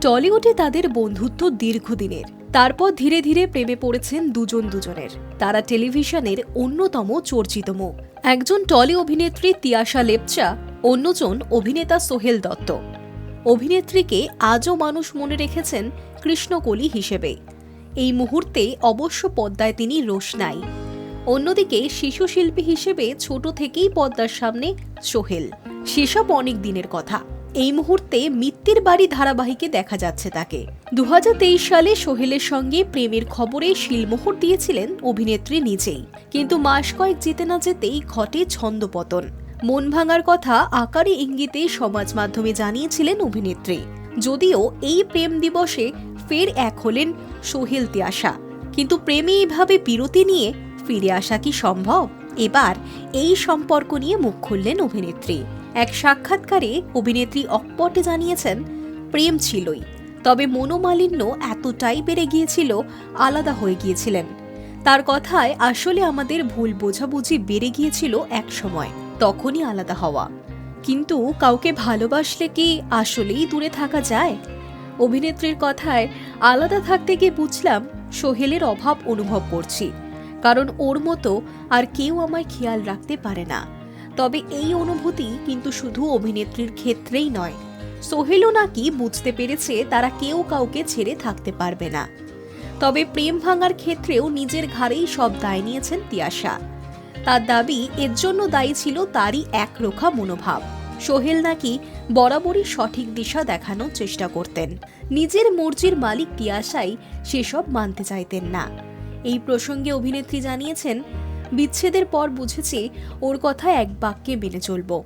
টলিউডে তাদের বন্ধুত্ব দীর্ঘদিনের। তারপর ধীরে ধীরে প্রেমে পড়েছেন দুজন দুজনের। তারা টেলিভিশনের অন্যতম চর্চিত মুখ। একজন টলি অভিনেত্রী তিয়াশা লেপচা, অন্যজন অভিনেতা সোহেল দত্ত। অভিনেত্রীকে আজও মানুষ মনে রেখেছেন কৃষ্ণকলি হিসেবে। এই মুহূর্তে অবশ্য পদ্মায় তিনি রোশনাই। অন্যদিকে শিশু শিল্পী হিসেবে ছোট থেকেই পদ্মার সামনে সোহেল। সেসব অনেক দিনের কথা। এই মুহূর্তে মিত্তির বাড়ি ধারাবাহিকে দেখা যাচ্ছে তাকে। দু হাজার তেইশ সালে সোহেলের সঙ্গে প্রেমের খবরে শিলমোহর দিয়েছিলেন অভিনেত্রী নিজেই। কিন্তু মাস কয়েক যেতে না যেতেই ঘটে ছন্দপতন। মন ভাঙার কথা আকারে ইঙ্গিতে সমাজ মাধ্যমে জানিয়েছিলেন অভিনেত্রী। যদিও এই প্রেম দিবসে ফের এক হলেন সোহেল তিয়াশা। কিন্তু প্রেমে এভাবে বিরতি নিয়ে ফিরে আসা কি সম্ভব? এবার এই সম্পর্ক নিয়ে মুখ খুললেন অভিনেত্রী। এক সাক্ষাৎকারে অভিনেত্রী অকপটে জানিয়েছেন, প্রেম ছিলই, তবে মনোমালিন্য এতটাই বেড়ে গিয়েছিল, আলাদা হয়ে গিয়েছিলেন। তার কথায় আসলে আমাদের ভুল বোঝাবুঝি বেড়ে গিয়েছিল এক সময়, তখনই আলাদা হওয়া। কিন্তু কাউকে ভালোবাসলে কি আসলেই দূরে থাকা যায়? অভিনেত্রীর কথায়, আলাদা থাকতে গিয়ে বুঝলাম, সোহেলের অভাব অনুভব করছি, কারণ ওর মতো আর কেউ আমায় খেয়াল রাখতে পারে না। তবে এই অনুভূতি কিন্তু শুধু অভিনেত্রীর ক্ষেত্রেই নয়। সোহেলও নাকি বুঝতে পেরেছে তারা কেউ কাউকে ছেড়ে থাকতে পারবে না। তবে প্রেম ভাঙার ক্ষেত্রেও নিজের ঘাড়েই সব দায় নিয়েছেন তিয়াশা। তার দাবি, এর জন্য দায়ী ছিল তারই একরোখা মনোভাব। সোহেল নাকি বরাবরই সঠিক দিশা দেখানোর চেষ্টা করতেন। নিজের মর্জির মালিক তিয়াশাই সেসব মানতে চাইতেন না। এই প্রসঙ্গে অভিনেত্রী জানিয়েছেন বিচ্ছেদের পর বুঝেছি ওর কথা এক বাক্যে মেনে চলব।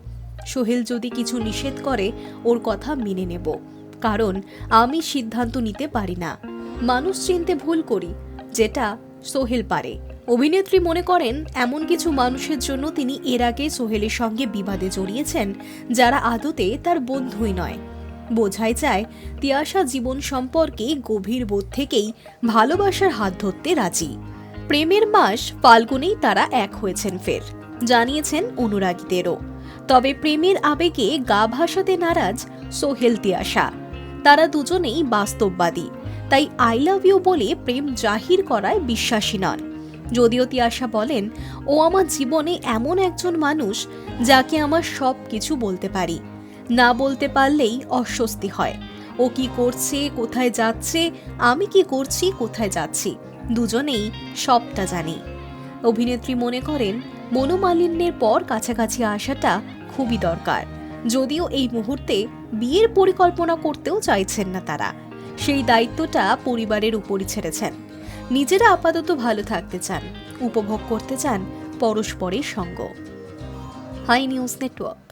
সোহেল যদি কিছু নিষেধ করে, ওর কথা মেনে নেব। কারণ আমি সিদ্ধান্ত নিতে পারি না। মানুষ চিনতে ভুল করি, যেটা সোহেল পারে। অভিনেত্রী মনে করেন, এমন কিছু মানুষের জন্য তিনি এর আগে সোহেলের সঙ্গে বিবাদে জড়িয়েছেন, যারা আদতে তার বন্ধুই নয়। বোঝাই যায়, তিয়াশা জীবন সম্পর্কে গভীর বোধ থেকেই ভালোবাসার হাত ধরতে রাজি। প্রেমের মাস ফাল্গুনেই তারা এক হয়েছেন ফের, জানিয়েছেন অনুরাগীদেরও। তবে প্রেমের আবেগে গা ভাসাতে নারাজ সোহেল তিয়াশা। তারা দুজনেই বাস্তববাদী, তাই আই লাভ ইউ বলে প্রেম জাহির করায় বিশ্বাসী নন। যদিও তিয়াশা বলেন, ও আমার জীবনে এমন একজন মানুষ যাকে আমার সব কিছু বলতে পারি। না বলতে পারলেই অস্বস্তি হয়। ও কি করছে, কোথায় যাচ্ছে, আমি কি করছি, কোথায় যাচ্ছি, দুজনেই সবটা জানি। অভিনেত্রী মনে করেন, মনোমালিন্যের পর কাছাকাছি আসাটা খুবই দরকার। যদিও এই মুহূর্তে বিয়ের পরিকল্পনা করতেও চাইছেন না তারা। সেই দায়িত্বটা পরিবারের উপরই ছেড়েছেন। নিজেরা আপাতত ভালো থাকতে চান, উপভোগ করতে চান পরস্পরের সঙ্গ। Hi news network.